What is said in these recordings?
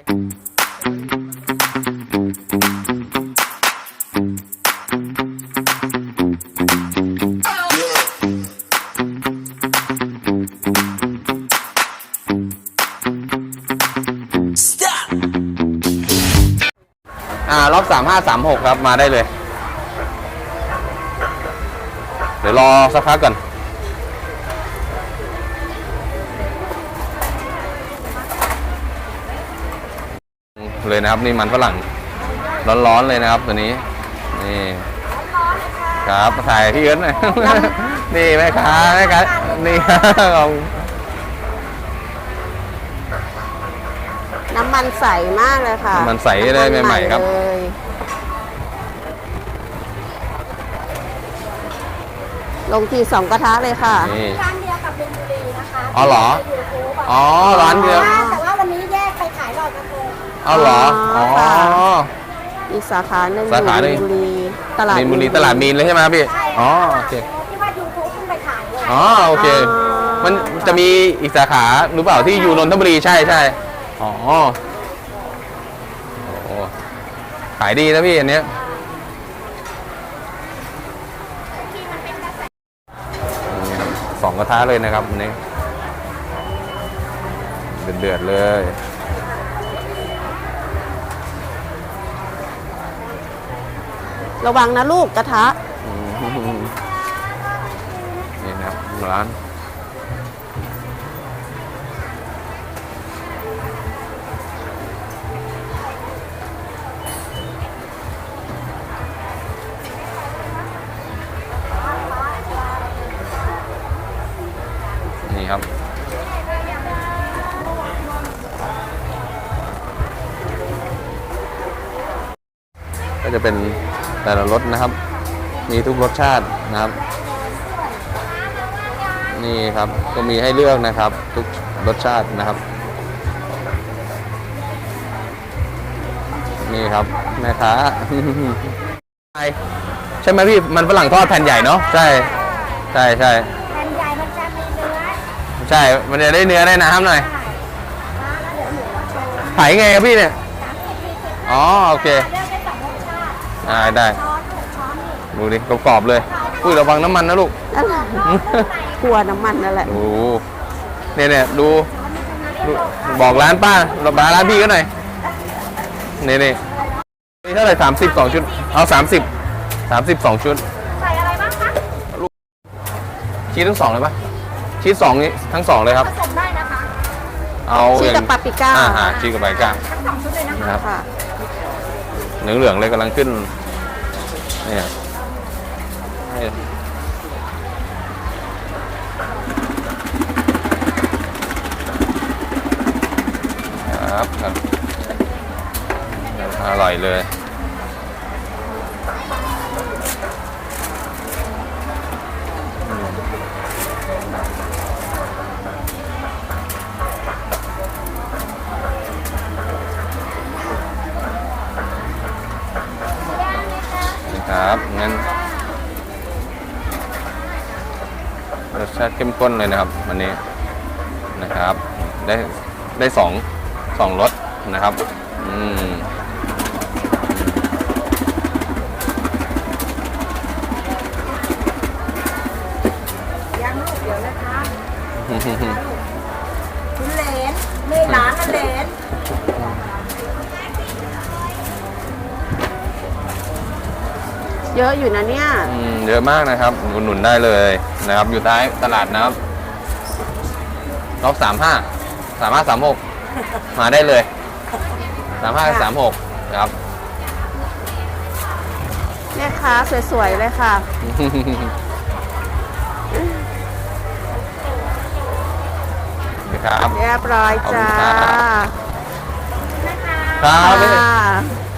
อ่ารอบสามห้าสามหกครับมาได้เลย เดี๋ยวรอสักพักก่อน เลยนะครับนี่มันฝรั่งร้อนๆเลยนะครับตัวนี้นี่ครับถ่ายพี่เอิร์ธหน่อยนี่แม่ค้าแม่ค้านี่ครับน้ำมันใสมากเลยค่ะน้ำมันใสเลยใหม่ๆครับเลยลงทีสองกระทะเลยค่ะนี่ร้านเดียวกับเบนบุรีนะคะอ๋อเหรอยูทูบอ๋อร้านเดียว เอาเหรอ อ๋อ ค่ะอีกสาขาหนึ่งสาขาหนึ่ง อยู่มีนบุรีตลาดมีนบุรีตลาดมีนเลยใช่ไหมครับพี่ใช่อ๋อโอเค ที่ว่ายูทูบเพิ่งไปขายเลยอ๋อโอเค มันจะมีอีกสาขาหรือเปล่าที่อยู่นนทบุรีใช่ใช่อ๋อโอ้ขายดีนะพี่อันเนี้ยนี่ครับสองกระทะเลยนะครับอันนี้ เดือดๆเลย ระวังนะลูกกระทะ นี่นะครับร้าน นี่ครับก็จะเป็น แต่ละรสนะครับ มีทุกรสชาตินะครับ นี่ครับก็มีให้เลือกนะครับ ทุกรสชาตินะครับ นี่ครับแม่ค้าใช่ใช่ไหมพี่มันฝรั่งทอดแผ่นใหญ่เนาะใช่ใช่ใช่แผ่นใหญ่มันจะมีเนื้อใช่ มันจะได้เนื้อได้น้ำหน่อยแล้วเดี๋ยวหมูมาโชว์ขายไงครับพี่เนี่ยอ๋อโอเคเลื อกได้สองรสชาติได้ได้ช้อนหกช้อนนี่ดูดิกรอบๆเลย อุ้ยระวังน้ำมันนะลูก กลัวน้ำมันนั่นแหละดูเนี่ยเนี่ยดูดูบอกร้านป้าบอกร้านพี่ก็หน่อยนี่นี่นี่เท่าไหร่สามสิบสองชุด เอาสามสิบสามสิบสองชุด ใส่อะไรบ้างคะชีสทั้งสองเลยปะชีสสองนี้ทั้งสองเลยครับ ผสมได้นะคะ เอาชีสกับปาปริก้า อ่าฮะชีสกับปาปริก้าทั้งสองชุดเลยนะคะนะครับค่ะ เหลืองเหลืองเลยกำลังขึ้น เนี่ยครับครับอร่อยเลย ครับงั้นรสชาติเข้มข้นเลยนะครับวันนี้นะครับ ได้ได้สองสองรสนะครับอืมยังลูกเดี๋ยวนะคะคุณเหลนไม่ร้านนะเหลน เยอะอยู่นะเนี่ย อืมเยอะมากนะครับอุดหนุนได้เลยนะครับ อยู่ท้ายตลาดนะครับรอบสามห้าสามห้าสามหกมาได้เลยสามห้าสามหกครับ แม่ค้าสวยๆเลยค่ะ นะครับ เรียบร้อยจ้าขอบคุณครับ ครับ ค่ะ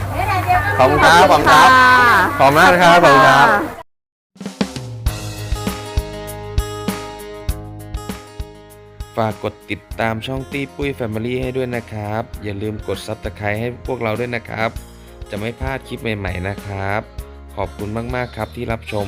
อบคุณครับขอบคุณครับขอบคุณมากนะครับขอบคุณครับ ฝากกดติดตามช่องตี้ปุ้ยแฟมิลี่ให้ด้วยนะครับ อย่าลืมกดซับสไครต์ให้พวกเราด้วยนะครับ จะไม่พลาดคลิปใหม่ๆนะครับ ขอบคุณมากๆครับที่รับชม